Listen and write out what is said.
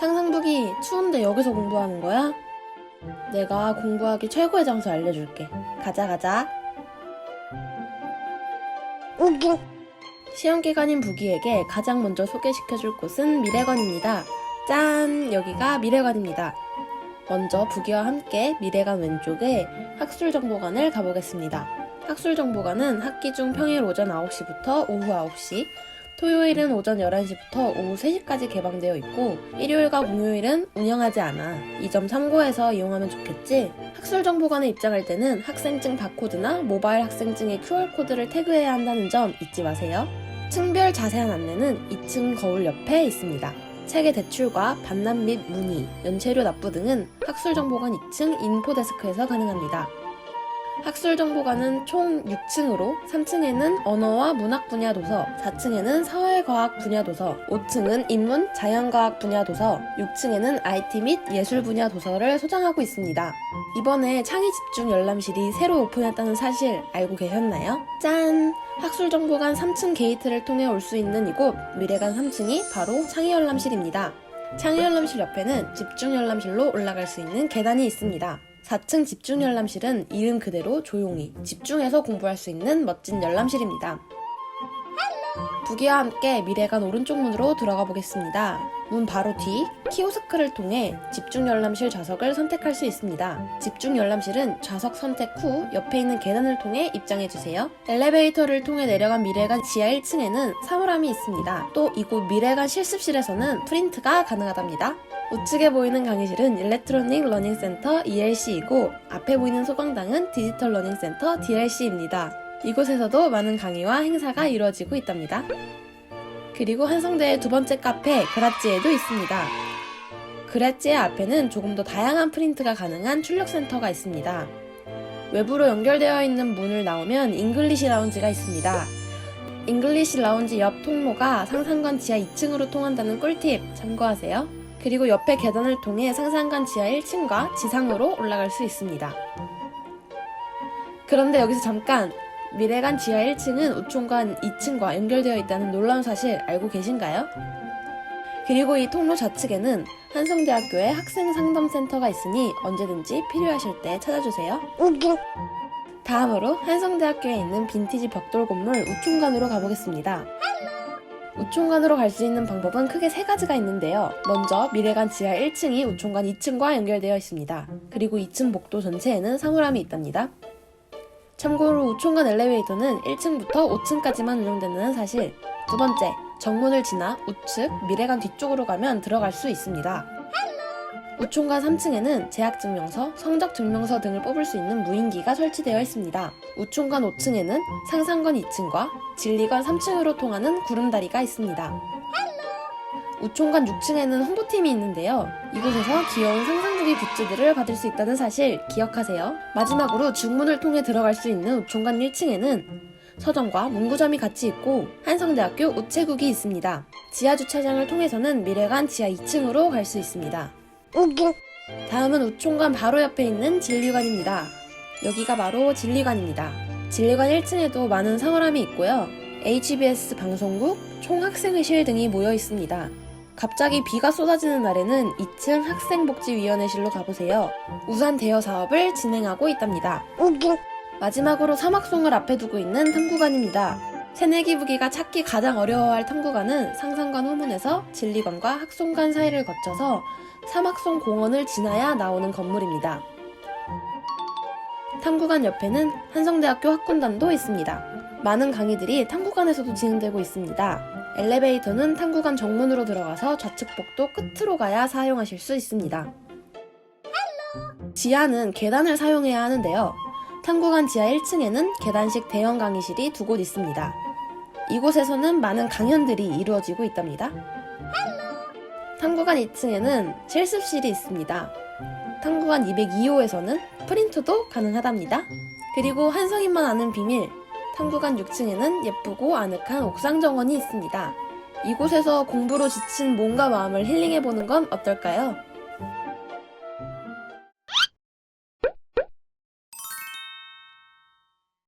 상상북이 추운데 여기서 공부하는 거야? 내가 공부하기 최고의 장소 알려줄게. 가자, 가자. 우긴 시험 기간인 부기에게 가장 먼저 소개시켜줄 곳은 미래관입니다. 짠! 여기가 미래관입니다. 먼저 부기와 함께 미래관 왼쪽에 학술정보관을 가보겠습니다. 학술정보관은 학기 중 평일 오전 9시부터 오후 9시, 토요일은 오전 11시부터 오후 3시까지 개방되어 있고, 일요일과 공휴일은 운영하지 않아. 이 점 참고해서 이용하면 좋겠지? 학술정보관에 입장할 때는 학생증 바코드나 모바일 학생증의 QR코드를 태그해야 한다는 점 잊지 마세요. 층별 자세한 안내는 2층 거울 옆에 있습니다. 책의 대출과 반납 및 문의, 연체료 납부 등은 학술정보관 2층 인포데스크에서 가능합니다. 학술정보관은 총 6층으로 3층에는 언어와 문학 분야 도서, 4층에는 사회과학 분야 도서, 5층은 인문, 자연과학 분야 도서, 6층에는 IT 및 예술 분야 도서를 소장하고 있습니다. 이번에 창의 집중 열람실이 새로 오픈했다는 사실 알고 계셨나요? 짠! 학술정보관 3층 게이트를 통해 올 수 있는 이곳 미래관 3층이 바로 창의 열람실입니다. 창의 열람실 옆에는 집중 열람실로 올라갈 수 있는 계단이 있습니다. 4층 집중 열람실은 이름 그대로 조용히 집중해서 공부할 수 있는 멋진 열람실입니다. 부기와 함께 미래관 오른쪽 문으로 들어가 보겠습니다. 문 바로 뒤 키오스크를 통해 집중 열람실 좌석을 선택할 수 있습니다. 집중 열람실은 좌석 선택 후 옆에 있는 계단을 통해 입장해 주세요. 엘리베이터를 통해 내려간 미래관 지하 1층에는 사물함이 있습니다. 또 이곳 미래관 실습실에서는 프린트가 가능하답니다. 우측에 보이는 강의실은 일렉트로닉 러닝센터 ELC이고 앞에 보이는 소강당은 디지털 러닝센터 DLC입니다. 이곳에서도 많은 강의와 행사가 이루어지고 있답니다. 그리고 한성대의 두 번째 카페 그라찌에도 있습니다. 그라찌의 앞에는 조금 더 다양한 프린트가 가능한 출력센터가 있습니다. 외부로 연결되어 있는 문을 나오면 잉글리시 라운지가 있습니다. 잉글리시 라운지 옆 통로가 상상관 지하 2층으로 통한다는 꿀팁 참고하세요. 그리고 옆에 계단을 통해 상상관 지하 1층과 지상으로 올라갈 수 있습니다. 그런데 여기서 잠깐 미래관 지하 1층은 우총관 2층과 연결되어 있다는 놀라운 사실 알고 계신가요? 그리고 이 통로 좌측에는 한성대학교의 학생 상담센터가 있으니 언제든지 필요하실 때 찾아주세요. 다음으로 한성대학교에 있는 빈티지 벽돌 건물 우총관으로 가보겠습니다. 우총관으로 갈 수 있는 방법은 크게 세 가지가 있는데요. 먼저 미래관 지하 1층이 우총관 2층과 연결되어 있습니다. 그리고 2층 복도 전체에는 사물함이 있답니다. 참고로 우총관 엘리베이터는 1층부터 5층까지만 운영되는 사실. 두 번째, 정문을 지나 우측 미래관 뒤쪽으로 가면 들어갈 수 있습니다. 우총관 3층에는 재학증명서, 성적증명서 등을 뽑을 수 있는 무인기가 설치되어 있습니다. 우총관 5층에는 상상관 2층과 진리관 3층으로 통하는 구름다리가 있습니다. 우총관 6층에는 홍보팀이 있는데요. 이곳에서 귀여운 상상 두기 굿즈들을 받을 수 있다는 사실 기억하세요. 마지막으로 중문을 통해 들어갈 수 있는 우총관 1층에는 서점과 문구점이 같이 있고 한성대학교 우체국이 있습니다. 지하 주차장을 통해서는 미래관 지하 2층으로 갈 수 있습니다. 다음은 우총관 바로 옆에 있는 진리관입니다. 여기가 바로 진리관입니다. 진리관 1층에도 많은 사물함이 있고요. HBS 방송국, 총학생회실 등이 모여 있습니다. 갑자기 비가 쏟아지는 날에는 2층 학생복지위원회실로 가보세요. 우산 대여 사업을 진행하고 있답니다. 마지막으로 사막송을 앞에 두고 있는 탐구관입니다. 새내기 부기가 찾기 가장 어려워할 탐구관은 상상관 후문에서 진리관과 학송관 사이를 거쳐서 사막송 공원을 지나야 나오는 건물입니다. 탐구관 옆에는 한성대학교 학군단도 있습니다. 많은 강의들이 탐구관에서도 진행되고 있습니다. 엘리베이터는 탐구관 정문으로 들어가서 좌측 복도 끝으로 가야 사용하실 수 있습니다. 지하는 계단을 사용해야 하는데요. 탐구관 지하 1층에는 계단식 대형 강의실이 두 곳 있습니다. 이곳에서는 많은 강연들이 이루어지고 있답니다. 탐구관 2층에는 실습실이 있습니다. 탐구관 202호에서는 프린트도 가능하답니다. 그리고 한성인만 아는 비밀, 탐구관 6층에는 예쁘고 아늑한 옥상 정원이 있습니다. 이곳에서 공부로 지친 몸과 마음을 힐링해보는 건 어떨까요?